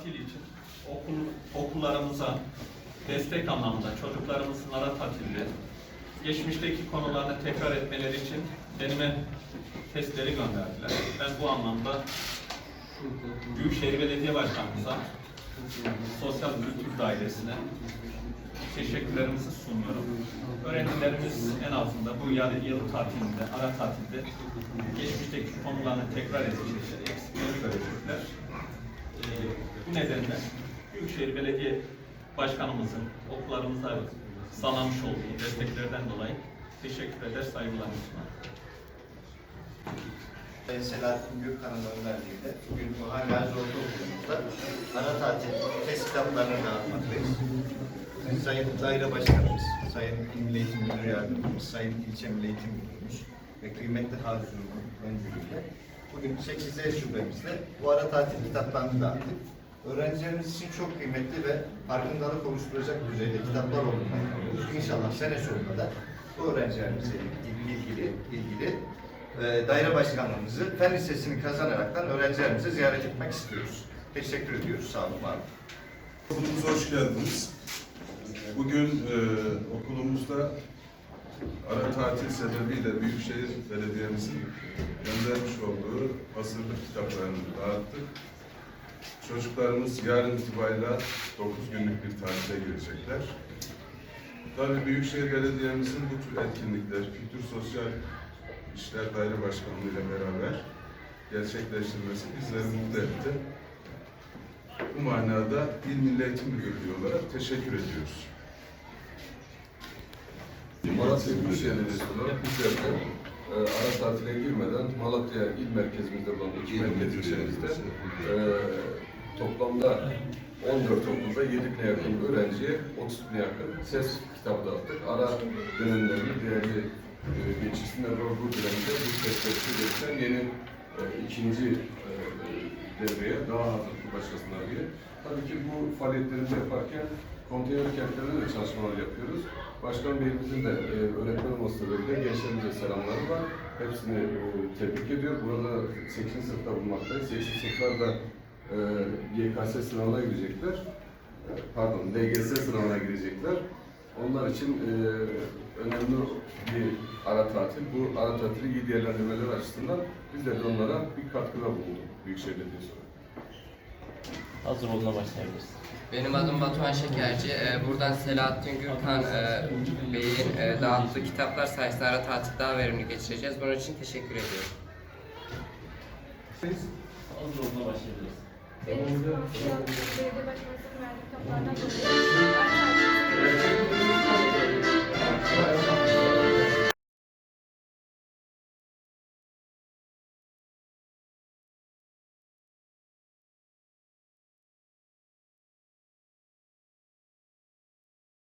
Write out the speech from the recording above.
tatil için okul, okullarımıza destek anlamında çocuklarımızın ara tatilde geçmişteki konularını tekrar etmeleri için deneme testleri gönderdiler. Ben bu anlamda Büyükşehir Belediye Başkanımıza, Sosyal Kültür Dairesi'ne teşekkürlerimizi sunuyorum. Öğrencilerimiz en azından bu yıl, yıl tatilinde, ara tatilde geçmişteki konularını tekrar edecekler, eksikleri görecekler. Bu nedenle Büyükşehir Belediye Başkanımızın okullarımıza sağlamış olduğu desteklerden dolayı teşekkür eder, saygılarımı sunarım. Sayın Selahattin Gürkan'ın önderliğinde bugün bu hala zorlu okulumuzda ana tatil test kitaplarını dağıtmaktayız. Sayın Daire Başkanımız, Sayın İl Eğitim Müdür Yardımcımız, Sayın İlçe Milli Eğitim Müdürümüz ve kıymetli Hazırlı'nın öncülüğüyle bugün 8 şubemizde bu ara tatil kitaplarını dağıttık. Öğrencilerimiz için çok kıymetli ve farkındalık oluşturacak düzeyde kitaplar inanıyoruz. İnşallah sene sonunda da bu öğrencilerimizle ilgili, ilgili e, daire başkanlığımızı fen lisesini kazanaraktan öğrencilerimize ziyaret etmek istiyoruz. Teşekkür ediyoruz. Sağ olun, var. Okulumuza hoş geldiniz. Bugün e, okulumuzda ara tatil sebebiyle Büyükşehir Belediye'mizin göndermiş olduğu hazırlık kitaplarını dağıttık. Çocuklarımız yarın itibariyle 9 günlük bir tatile girecekler. Tabii Büyükşehir Belediye'mizin bu tür etkinlikler, Kültür Sosyal İşler Daire Başkanlığı ile beraber gerçekleştirmesi bizleri mutlu etti. Bu manada İl Milli Eğitim Müdürlüğü olarak teşekkür ediyoruz. Malatya Büyükşehir Belediyesi olarak bizler e, ara tatile girmeden Malatya il merkezimizde bulunan iki merkez ilçemizde e, toplamda 14 okulda 7 bine yakın öğrenciye 30 bine yakın ses kitabı dağıttık. Ara dönemlerinde değerli e, geçişinde ve bu dönemde bu testleri geçen yeni e, ikinci e, devreye daha hazırlıklı başlasınlar diye. Tabii ki bu faaliyetlerimizi yaparken konteyner kentlerde de çalışmalar yapıyoruz. Başkan Beyimizin de e, öğretmen olması sebebiyle gençlerimize selamları var. Hepsini e, tebrik ediyor. Burada 8. sınıfta bulunmaktayız. 8. sınıflar da e, YKS sınavına girecekler. Pardon, LGS sınavına girecekler. Onlar için e, önemli bir ara tatil. Bu ara tatili iyi değerlendirmeleri açısından biz de onlara bir katkıda bulunduk Büyükşehir Belediyesi. Hazır olduğuna başlayabiliriz. Benim adım Batuhan Şekerci. Ee, Buradan Selahattin Gürkan e, Bey'in e, dağıttığı kitaplar sayesinde ara tatil daha verimli geçireceğiz. Bunun için teşekkür ediyorum. Hazır olduğuna başlayabiliriz. Benim belediye başkanımızın verdiği kitaplardan